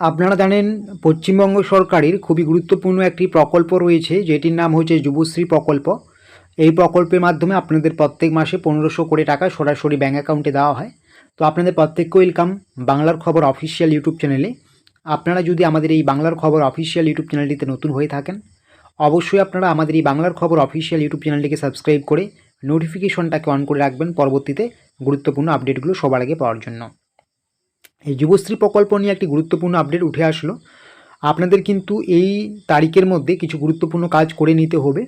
আপনারা জানেন পশ্চিমবঙ্গ সরকারের খুবই গুরুত্বপূর্ণ একটি প্রকল্প রয়েছে, যেটির নাম হচ্ছে যুবশ্রী প্রকল্প। এই প্রকল্পের মাধ্যমে আপনাদের প্রত্যেক মাসে পনেরোশো কোটি টাকা সরাসরি ব্যাঙ্ক অ্যাকাউন্টে দেওয়া হয়। তো আপনাদের প্রত্যেককে ওয়েলকাম বাংলার খবর অফিসিয়াল ইউটিউব চ্যানেলে। আপনারা যদি আমাদের এই বাংলার খবর অফিসিয়াল ইউটিউব চ্যানেলটিতে নতুন হয়ে থাকেন, অবশ্যই আপনারা আমাদের এই বাংলার খবর অফিসিয়াল ইউটিউব চ্যানেলটিকে সাবস্ক্রাইব করে নোটিফিকেশনটাকে অন করে রাখবেন পরবর্তীতে গুরুত্বপূর্ণ আপডেটগুলো সবার আগে পাওয়ার জন্য। এই যুবশ্রী প্রকল্প নিয়ে একটি গুরুত্বপূর্ণ আপডেট উঠে আসলো। আপনাদের কিন্তু এই তারিখের মধ্যে কিছু গুরুত্বপূর্ণ কাজ করে নিতে হবে।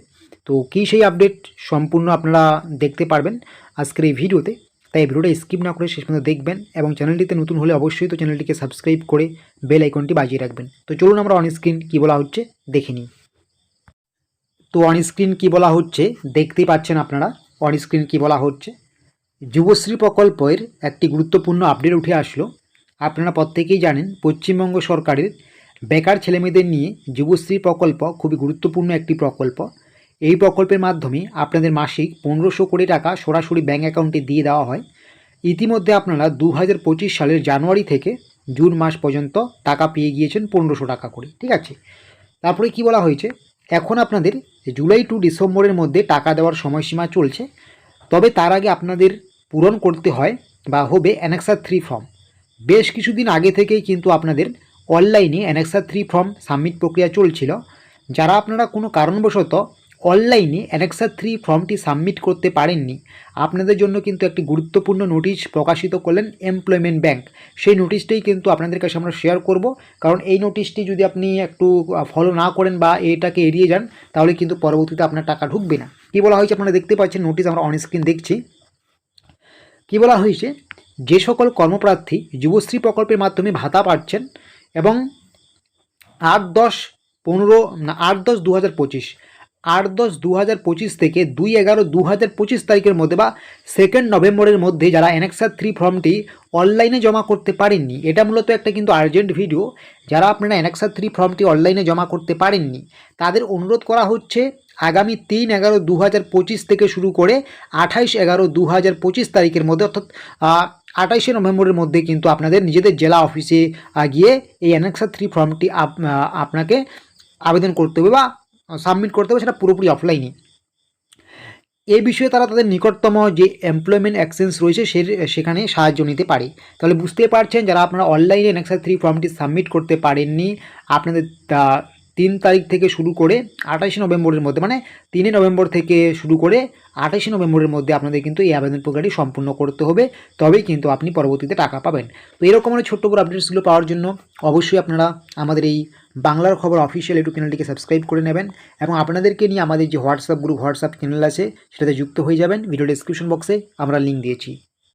তো কী সেই আপডেট সম্পূর্ণ আপনারা দেখতে পারবেন আজকের এই ভিডিওতে। তাই ভিডিওটা স্কিপ না করে শেষ পর্যন্ত দেখবেন এবং চ্যানেলটিতে নতুন হলে অবশ্যই তো চ্যানেলটিকে সাবস্ক্রাইব করে বেল আইকনটি বাজিয়ে রাখবেন। তো চলুন আমরা অন স্ক্রিন কী বলা হচ্ছে দেখে নিই। তো অনস্ক্রিন কী বলা হচ্ছে দেখতেই পাচ্ছেন আপনারা। অনস্ক্রিন কী বলা হচ্ছে? যুবশ্রী প্রকল্পের একটি গুরুত্বপূর্ণ আপডেট উঠে আসলো। আপনারা প্রত্যেকেই জানেন পশ্চিমবঙ্গ সরকারের বেকার ছেলেমেয়েদের নিয়ে যুবশ্রী প্রকল্প খুবই গুরুত্বপূর্ণ একটি প্রকল্প। এই প্রকল্পের মাধ্যমে আপনাদের মাসিক পনেরোশো কোটি টাকা সরাসরি ব্যাঙ্ক অ্যাকাউন্টে দিয়ে দেওয়া হয়। ইতিমধ্যে আপনারা দু হাজার পঁচিশ সালের জানুয়ারি থেকে জুন মাস পর্যন্ত টাকা পেয়ে গিয়েছেন পনেরোশো টাকা করে, ঠিক আছে? তারপরে কি বলা হয়েছে? এখন আপনাদের জুলাই টু ডিসেম্বরের মধ্যে টাকা দেওয়ার সময়সীমা চলছে। তবে তার আগে আপনাদের পূরণ করতে হয় বা হবে অ্যানেক্সার থ্রি ফর্ম। বেশ কিছুদিন আগে থেকেই কিন্তু আপনাদের অনলাইনে অ্যানেক্সার থ্রি ফর্ম সাবমিট প্রক্রিয়া চলছিল। যারা আপনারা কোনো কারণবশত অনলাইনে অ্যানেক্সার থ্রি ফর্মটি সাবমিট করতে পারেননি, আপনাদের জন্য কিন্তু একটি গুরুত্বপূর্ণ নোটিশ প্রকাশিত করলেন এমপ্লয়মেন্ট ব্যাংক। সেই নোটিশটাই কিন্তু আপনাদের কাছে আমরা শেয়ার করব, কারণ এই নোটিশটি যদি আপনি একটু ফলো না করেন বা এটাকে এড়িয়ে যান, তাহলে কিন্তু পরবর্তীতে আপনার টাকা ঢুকবে না। কী বলা হয়েছে আপনারা দেখতে পাচ্ছেন, নোটিশ আমরা অন স্ক্রিন দেখছি। কী বলা হয়েছে? যে সকল কর্মপ্রার্থী যুবশ্রী প্রকল্পের মাধ্যমে ভাতা পাচ্ছেন এবং আট দশ পনেরো, না, আট দশ দু হাজার পঁচিশ, আট দশ দু হাজার পঁচিশ থেকে দুই এগারো দু হাজার পঁচিশ তারিখের মধ্যে বা সেকেন্ড নভেম্বরের মধ্যে যারা অ্যানেক্সার থ্রি ফর্মটি অনলাইনে জমা করতে পারেননি, এটা মূলত একটা কিন্তু আর্জেন্ট ভিডিও যারা আপনারা অ্যানেক্সার থ্রি ফর্মটি অনলাইনে জমা করতে পারেননি, তাদের অনুরোধ করা হচ্ছে আগামী তিন এগারো দু হাজার পঁচিশ থেকে শুরু করে আঠাইশ এগারো দু হাজার পঁচিশ তারিখের মধ্যে অর্থাৎ আঠাইশে নভেম্বরের মধ্যে কিন্তু আপনাদের নিজেদের জেলা অফিসে গিয়ে এই অ্যানেক্সার থ্রি ফর্মটি আপনাকে আবেদন করতে হবে বা সাবমিট করতে হবে সেটা পুরোপুরি অফলাইনে এ বিষয়ে তারা তাদের নিকটতম যে এমপ্লয়মেন্ট অ্যাক্সেন্স রয়েছে সে সেখানে সাহায্য নিতে পারে। তাহলে বুঝতে পারছেন যারা আপনারা অনলাইনে নেক্সার থ্রি ফর্মটি সাবমিট করতে পারেননি, আপনাদের তিন তারিখ থেকে শুরু করে আঠাশে নভেম্বরের মধ্যে মানে তিনে নভেম্বর থেকে শুরু করে আঠাশে নভেম্বরের মধ্যে আপনাদের কিন্তু এই আবেদন প্রক্রিয়াটি সম্পূর্ণ করতে হবে। তবেই কিন্তু আপনি পরবর্তীতে টাকা পাবেন। তো এরকম অনেক ছোট্ট বড় আপডেটসগুলো পাওয়ার জন্য অবশ্যই আপনারা আমাদের এই বাংলার খবর অফিসিয়াল ইউটিউব চ্যানেলটিকে সাবস্ক্রাইব করে নেবেন এবং আপনাদেরকে নিয়ে আমাদের যে হোয়াটসঅ্যাপ গ্রুপ হোয়াটসঅ্যাপ চ্যানেল আছে, সেটাতে যুক্ত হয়ে যাবেন। ভিডিও ডিসক্রিপশন বক্সে আমরা লিঙ্ক দিয়েছি।